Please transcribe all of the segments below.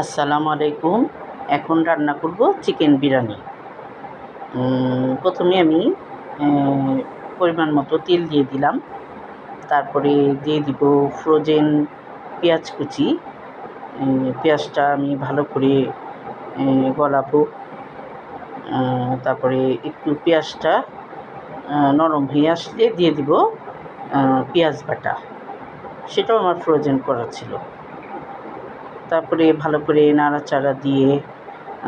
আসসালামু আলাইকুম। এখন রান্না করব চিকেন বিরিয়ানি। প্রথমে আমি পরিমাণ মতো তেল দিয়ে দিলাম। তারপরে দিয়ে দিব ফ্রোজেন পেঁয়াজ কুচি। পেঁয়াজটা আমি ভালো করে গলাবো। তারপরে একটু পেঁয়াজটা নরম হয়ে আসলে দিয়ে দিব পেঁয়াজ বাটা। সেটাও আমার ফ্রোজেন করা ছিল। তারপরে ভালো করে নাড়াচাড়া দিয়ে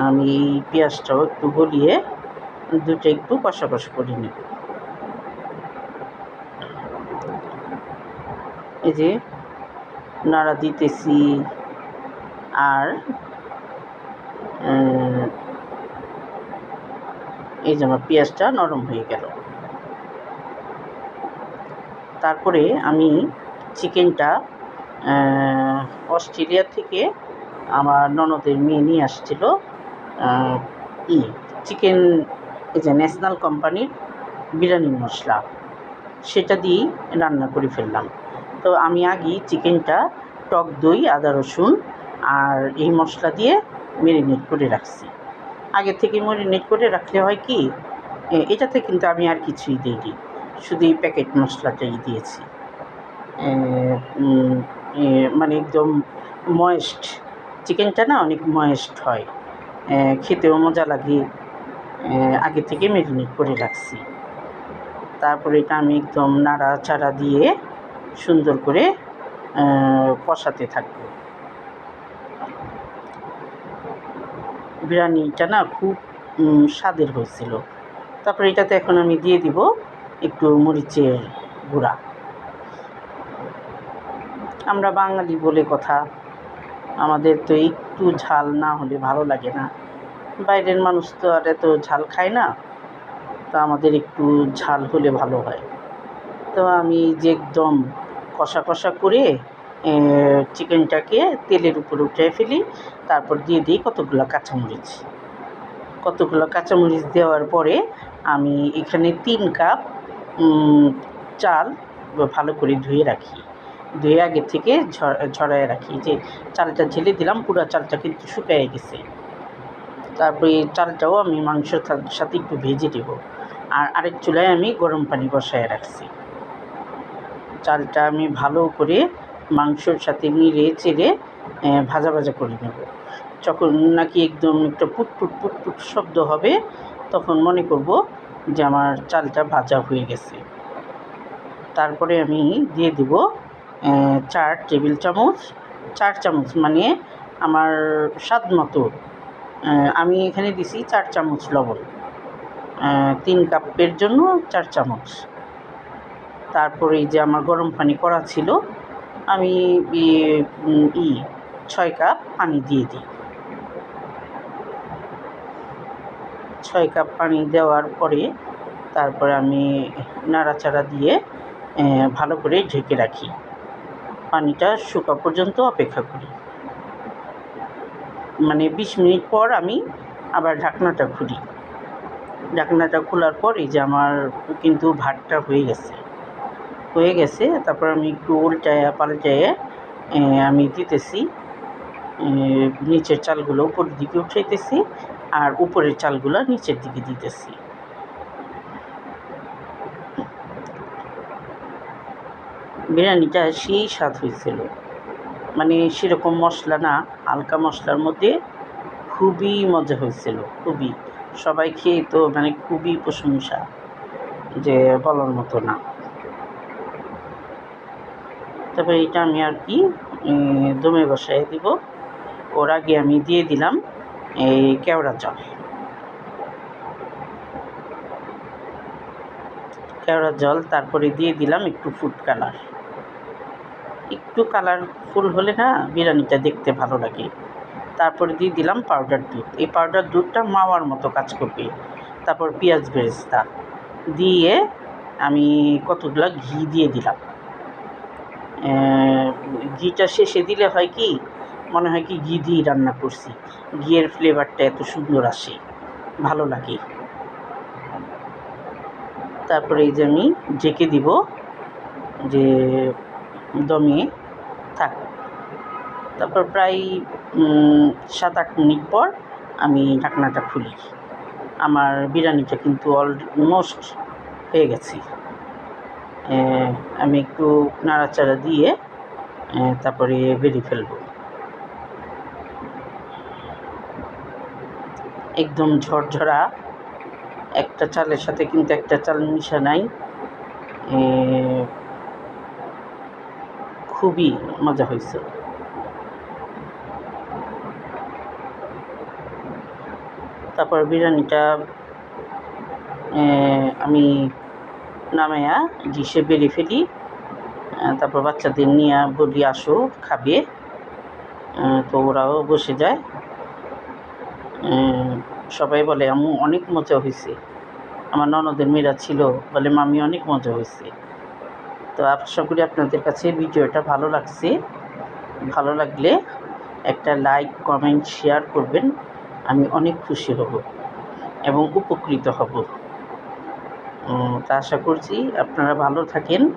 আমি এই পেঁয়াজটাও একটু গলিয়ে দুটো একটু কষা কষা করে নেব। এই যে নাড়া দিতেছি আর এই যে আমার পেঁয়াজটা নরম হয়ে গেল। তারপরে আমি চিকেনটা অস্ট্রেলিয়া থেকে আমার ননদের মেয়ে নিয়ে আসছিল ই, চিকেন, এই যে ন্যাশনাল কোম্পানির বিরিয়ানি মশলা। সেটা দিয়েই রান্না করে ফেললাম। তো আমি আগেই চিকেনটা, টক দই, আদা রসুন আর এই মশলা দিয়ে মেরিনেট করে রাখছি। আগে থেকে মেরিনেট করে রাখলে হয় কি এটাতে কিন্তু আমি আর কিছুই দিইনি। শুধু এই প্যাকেট মশলাটাই দিয়েছি। মানে একদম ময়েস্ট। চিকেনটা না অনেক ময়েস্ট হয়। খেতেও মজা লাগে। আগে থেকে মেরিনেট করে রাখছি। তারপরে এটা আমি একদম নাড়াচাড়া দিয়ে সুন্দর করে কষাতে থাকব। বিরিয়ানিটা না খুব স্বাদের হয়েছিল। তারপরে এটাতে এখন আমি দিয়ে দিব একটু মরিচের গুঁড়া। আমরা বাঙালি বলে কথা। আমাদের তো একটু ঝাল না হলে ভালো লাগে না। বাইরের মানুষ তো আর এত ঝাল খায় না। তো আমাদের একটু ঝাল হলে ভালো হয়। তো আমি যে একদম কষা কষা করে চিকেনটাকে তেলের উপরে উঠে ফেলি। তারপর দিয়ে দিই কতগুলো কাঁচামরিচ। কতগুলো কাঁচামরিচ দেওয়ার পরে আমি এখানে তিন কাপ চাল ভালো করে ধুয়ে রাখি। ধুয়ে আগে থেকে ঝ- ঝরায় রাখি। যে চালটা ঢেলে দিলাম, পুরো চালটা কিন্তু শুকিয়ে গেছে। তারপরে চালটাও আমি মাংসের সাথে একটু ভেজে দেবো আর আরেক চুলায় আমি গরম পানি বসায় রাখছি। চালটা আমি ভালো করে মাংসর সাথে মিলে চেড়ে ভাজা ভাজা করে নেব। যখন নাকি একদম একটা পুটপুট পুটপুট শব্দ হবে, তখন মনে করব যে আমার চালটা ভাজা হয়ে গেছে। তারপরে আমি দিয়ে দেব চার টেবিল চামচ, চার চামচ মানে আমার স্বাদ মতো আমি এখানে দিছি চার চামচ লবণ তিন কাপের জন্য চার চামচ। তারপরে যে আমার গরম পানি করা ছিল, আমি ই- ছয় কাপ পানি দিয়ে দিই। ছয় কাপ পানি দেওয়ার পরে তারপরে আমি নাড়াচাড়া দিয়ে ভালো করে ঢেকে রাখি। পানিটা শুকা পর্যন্ত অপেক্ষা করি। মানে বিশ মিনিট পর আমি আবার ঢাকনাটা খুলি। ঢাকনাটা খোলার পর এই যে আমার কিন্তু ভাতটা হয়ে গেছে। হয়ে গেছে, তারপর আমি একটু উল্টায় পাল্টায় আমি দিতেছি নিচের চালগুলো উপরের দিকে উঠাইতেছি, আর উপরের চালগুলো নিচের দিকে দিতেছি। বিরিয়ানিটা সেই স্বাদ হয়েছিল। মানে সেরকম মশলা না, হালকা মশলার মধ্যে খুবই মজা হয়েছিল, খুবই। সবাই খেয়ে তো মানে খুবই প্রশংসা যে বলার মতো না। তবে এটা আমি আর কি দমে বসাই দিব। ওর আগে আমি দিয়ে দিলাম এই কেওড়া জল। কেওড়া জল, তারপরে দিয়ে দিলাম একটু ফুড কালার একটু কালারফুল হলে না বিরিয়ানিটা দেখতে ভালো লাগে। তারপরে দিয়ে দিলাম পাউডার দুধ। এই পাউডার দুধটা মাওয়ার মতো কাজ করবে। তারপর পেঁয়াজ বেরেস্তা। দিয়ে আমি কতগুলো ঘি দিয়ে দিলাম। ঘিটা শেষে দিলে হয় কি, মনে হয় কি ঘি দিয়ে রান্না করছি। ঘিয়ের ফ্লেভারটা এত সুন্দর আসে, ভালো লাগে। তারপরে এই যে আমি ঢেকে দিব যে দমে থাক। তারপর প্রায় সাত আট মিনিট পর আমি ঢাকনাটা খুলি। আমার বিরিয়ানিটা কিন্তু অলমোস্ট হয়ে গেছে। আমি একটু নাড়াচাড়া দিয়ে তারপরে বেরিয়ে ফেলব। একদম ঝরঝরা একটা চালের সাথে কিন্তু একটা চাল মিশা নাই। খুবই মজা হয়েছে। তারপর বিরিয়ানিটা আমি নামাইয়া ডিশে বেরিয়ে ফেলি তারপর বাচ্চাদের নিয়ে বলি, আসো, খাবে। তো ওরাও বসে যায়। সবাই বলে, আম্মু, অনেক মজা হয়েছে। আমার ননদের মেয়েরা ছিল, বলে, মামি, অনেক মজা হয়েছে। তো আশা করি আপনাদের কাছে ভিডিওটা ভালো লাগছে। ভালো লাগলে একটা লাইক, কমেন্ট, শেয়ার করবেন। আমি অনেক খুশি হব এবং উপকৃত হব। তা আশা করছি আপনারা ভালো থাকেন।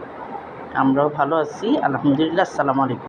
আমরাও ভালো আছি। আলহামদুলিল্লাহ, আসসালামু আলাইকুম।